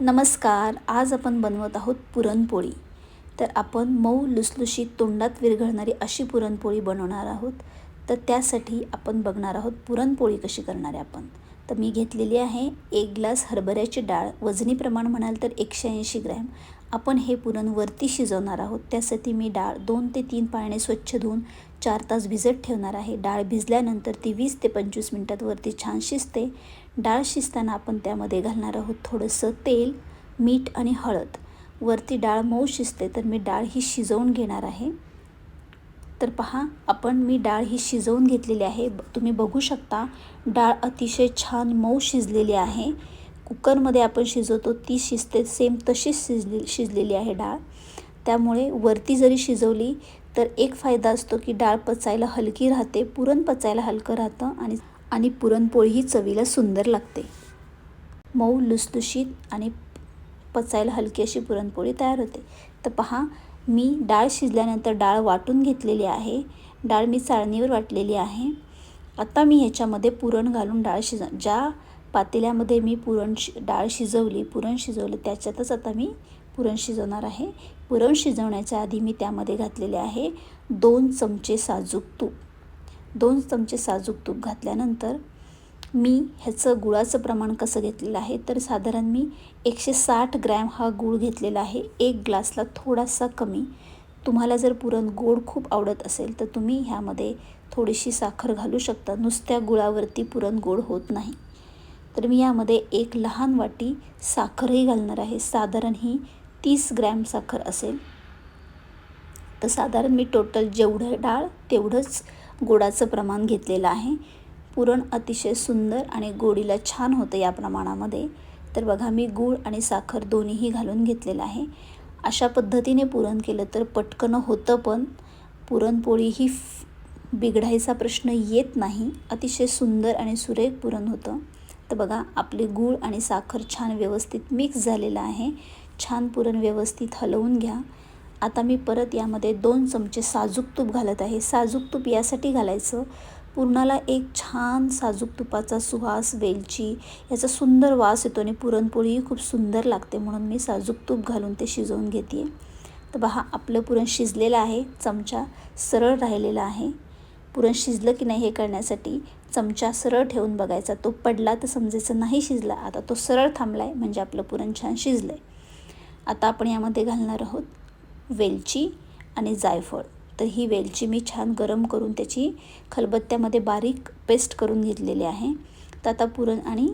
नमस्कार आज आपण बनवत आहोत पुरणपोळी. तर आपण मऊ लुसलुशीत तोंडात विरघळणारी अशी पुरणपोळी बनवणार आहोत. तर त्यासाठी आपण बघणार आहोत पुरणपोळी कशी करणार आहे आपण. तर मी घेतलेली आहे एक ग्लास हरभऱ्याची डाळ. वजनी प्रमाण म्हणाल तर एकशे ऐंशी ग्रॅम. आपण हे पुरण वरती शिजवणार आहोत. त्यासाठी मी डाळ दोन ते तीन पाण्याने स्वच्छ धुवून चार तास भिजत ठेवणार आहे. डाळ भिजल्यानंतर ती वीस ते पंचवीस मिनटात वरती छान शिजते. डाळ शिजताना आपण त्यामध्ये घालणार आहोत थोडंसं तेल मीठ आणि हळद. वरती डाळ मऊ शिजते तर मी डाळ ही शिजवून घेणार आहे. तर पहा आपण मी डाळ ही शिजवून घेतलेली आहे. तुम्ही बघू शकता डाळ अतिशय छान मऊ शिजलेली आहे. कुकरमध्ये आपण शिजवतो ती शिजते. सेम तशीच शिजली शिजलेली आहे डाळ. त्यामुळे वरती जरी शिजवली तर एक फायदा असतो की डाळ पचायला हलकी राहते पुरण पचायला हलकं राहतं आणि आणि पुरणपोळी ही चवीला सुंदर लागते. मऊ लुसलुशीत आणि पचायला हलकी अशी पुरणपोळी तयार होते. तर पहा मी डाळ शिजल्यानंतर डाळ वाटून घेतलेली आहे. डाळ मी चाळणीवर वाटलेली आहे. आता मी ह्याच्यामध्ये पुरण घालून डाळ शिज ज्या पातेल्यामध्ये मी पुरण शि डाळ शिजवली. पुरण शिजवलं त्याच्यातच आता मी पुरण शिजवणार आहे. पुरण शिजवण्याच्या आधी मी त्यामध्ये घातलेले आहे दोन चमचे साजूक तूप. दोन चमचे साजूक तूप घातल्यानंतर मी ह्याचं गुळाचं प्रमाण कसं घेतलेलं आहे तर साधारण मी एकशे साठ ग्रॅम हा गूळ घेतलेला आहे. एक ग्लासला थोडासा कमी. तुम्हाला जर पुरण गोड खूप आवडत असेल तर तुम्ही ह्यामध्ये थोडीशी साखर घालू शकता. नुसत्या गुळावरती पुरण गोड होत नाही. तर मी यामध्ये एक लहान वाटी साखरही घालणार आहे. साधारण ही तीस ग्रॅम साखर असेल. तर साधारण मी टोटल जेवढं डाळ तेवढंच गोडाचं प्रमाण घेतलेलं आहे. पुरण अतिशय सुंदर आणि गोडीला छान होतं या प्रमाणामध्ये. तर बघा मी गूळ आणि साखर दोन्हीही घालून घेतलेलं आहे. अशा पद्धतीने पुरण केलं तर पटकन होतं पण पुरणपोळी ही बिघडायचा प्रश्न येत नाही. अतिशय सुंदर आणि सुरेख पुरण होतं. तर बघा आपले गूळ आणि साखर छान व्यवस्थित मिक्स झालेलं आहे. छान पुरण व्यवस्थित हलवून घ्या. आता मी परत यामध्ये दोन चमचे साजूक तूप घालत आहे. साजूक तूप यासाठी घालायचं. पुरणाला एक छान साजूक तुपाचा सुवास वेलची याचा सुंदर वास येतो आणि पुरणपोळीही खूप सुंदर लागते म्हणून मी साजूक तूप घालून ते शिजवून घेते तर पहा आपलं पुरण शिजलेलं आहे. चमचा सरळ राहिलेला आहे. पुरण शिजलं की नाही हे करण्यासाठी चमचा सरळ ठेवून बघायचा. तो पडला तर समजायचं नाही शिजला. आता तो सरळ थांबला आहे म्हणजे आपलं पुरण छान शिजलं आहे आता आपण यामध्ये घालणार आहोत वेलची आणि जायफळ. तर ही वेलची मी छान गरम करून त्याची खलबत्त्यामध्ये बारीक पेस्ट करून घेतलेली आहे. तर आता पुरण आणि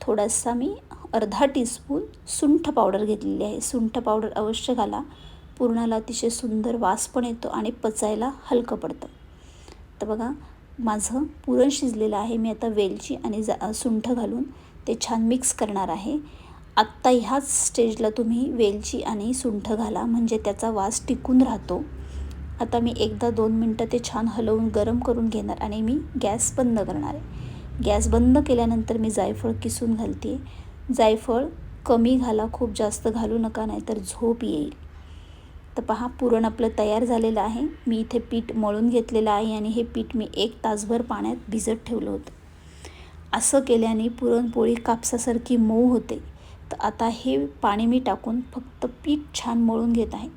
थोडासा मी अर्धा टीस्पून सुंठ पावडर घेतलेली आहे. सुंठ पावडर अवश्य घाला. पुरणाला अतिशय सुंदर वास पण येतो आणि पचायला हलकं पडतं. तर बघा माझं पुरण शिजलेलं आहे. मी आता वेलची आणि जा सुंठ घालून ते छान मिक्स करणार आहे. आत्ता ह्याच स्टेजला तुम्ही वेलची आणि सुंठ घाला म्हणजे त्याचा वास टिकून राहतो. आता मी एकदा दोन मिनटं ते छान हलवून गरम करून घेणार आणि मी गॅस बंद करणार आहे. गॅस बंद केल्यानंतर मी जायफळ किसून घालते. जायफळ कमी घाला खूप जास्त घालू नका नाही तर झोप येईल. तर पहा पुरण आपलं तयार झालेलं आहे. मी इथे पीठ मळून घेतलेलं आहे आणि हे पीठ मी एक तासभर पाण्यात भिजत ठेवलं होतं. असं केल्याने पुरणपोळी कापसासारखी मऊ होते. तर आता हे पाणी मी टाकून फक्त पीठ छान मळून घेत आहे.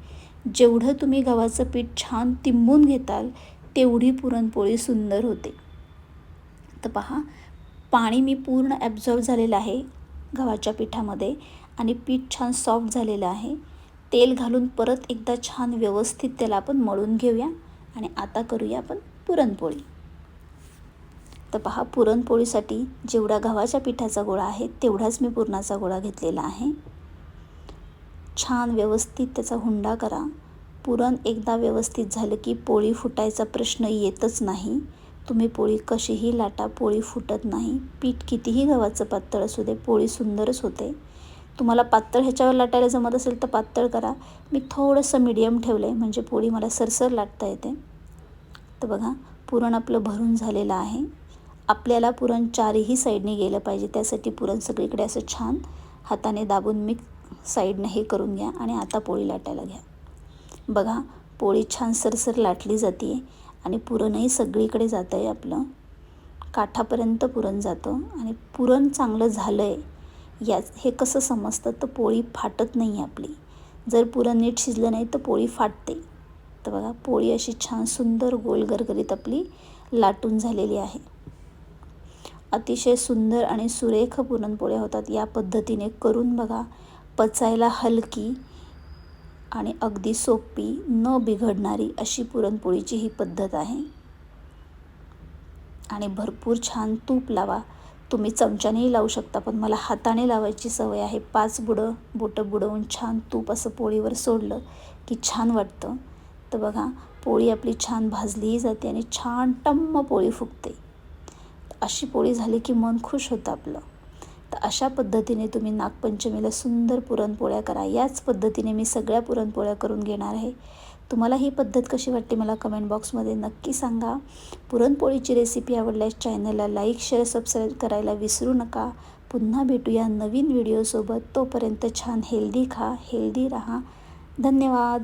जेवढं तुम्ही गव्हाचं पीठ छान तिंबून घेताल तेवढी पुरणपोळी सुंदर होते. तर पहा पाणी मी पूर्ण ॲब्झॉर्ब झालेलं आहे गव्हाच्या पिठामध्ये आणि पीठ छान सॉफ्ट झालेलं आहे. तेल घालून परत एकदा छान व्यवस्थित त्याला आपण मळून घेऊया आणि आता करूया आपण पुरणपोळी. तर पहा पुरणपोळीसाठी जेवढा गव्हाच्या पिठाचा गोळा आहे तेवढाच मी पुरणाचा गोळा घेतलेला आहे. छान व्यवस्थित त्याचा हुंडा करा. पुरण एकदा व्यवस्थित झालं की पोळी फुटायचा प्रश्न येतच नाही. तुम्ही पोळी कशीही लाटा पोळी फुटत नाही. पीठ कितीही गव्हाचं पातळ असू दे पोळी सुंदरच होते. तुम्हाला पातळ ह्याच्यावर लाटायला जमत असेल तर पातळ करा. मी थोडंसं मीडियम ठेवलं आहे म्हणजे पोळी मला सरसर लाटता येते. तर बघा पुरण आपलं भरून झालेलं आहे. आपल्याला पुरण चारही साईडने गेलं पाहिजे त्यासाठी पुरण सगळीकडे असं छान हाताने दाबून मी साईडनं हे करून घ्या आणि आता पोळी लाटायला घ्या. बघा पोळी छान सरसर लाटली जाते आणि पुरणही सगळीकडे जातं आहे आपलं. काठापर्यंत पुरण जातं आणि पुरण चांगलं झालं आहे याच हे कसं समजतं? तर पोळी फाटत नाही आपली. जर पुरण नीट शिजलं नाही तर पोळी फाटते. तर बघा पोळी अशी छान सुंदर गोल गरगरीत आपली लाटून झालेली आहे. अतिशय सुंदर आणि सुरेख पुरणपोळ्या होतात. या पद्धतीने करून बघा पचायला हलकी आणि अगदी सोपी न बिघडणारी अशी पुरणपोळीची ही पद्धत आहे. आणि भरपूर छान तूप लावा. तुम्ही चमच्यानेही लावू शकता पण मला हाताने लावायची सवय आहे. पाच बुडं बोटं बुडवून छान तूप असं पोळीवर सोडलं की छान वाटतं. तर बघा पोळी आपली छान भाजलीही जाते आणि छान टम्म पोळी फुगते. अशी पोळी झाली की मन खुश होतं आपलं. तर अशा पद्धतीने तुम्ही नागपंचमीला सुंदर पुरणपोळ्या करा. याच पद्धतीने मी सगळ्या पुरणपोळ्या करून घेणार आहे. तुम्हाला ही पद्धत कशी वाटते मला कमेंट बॉक्समध्ये नक्की सांगा. पुरणपोळीची रेसिपी आवडल्यास चॅनलला लाईक शेअर सबस्क्राईब करायला विसरू नका. पुन्हा भेटूया नवीन व्हिडिओसोबत तोपर्यंत छान हेल्दी खा हेल्दी राहा. धन्यवाद.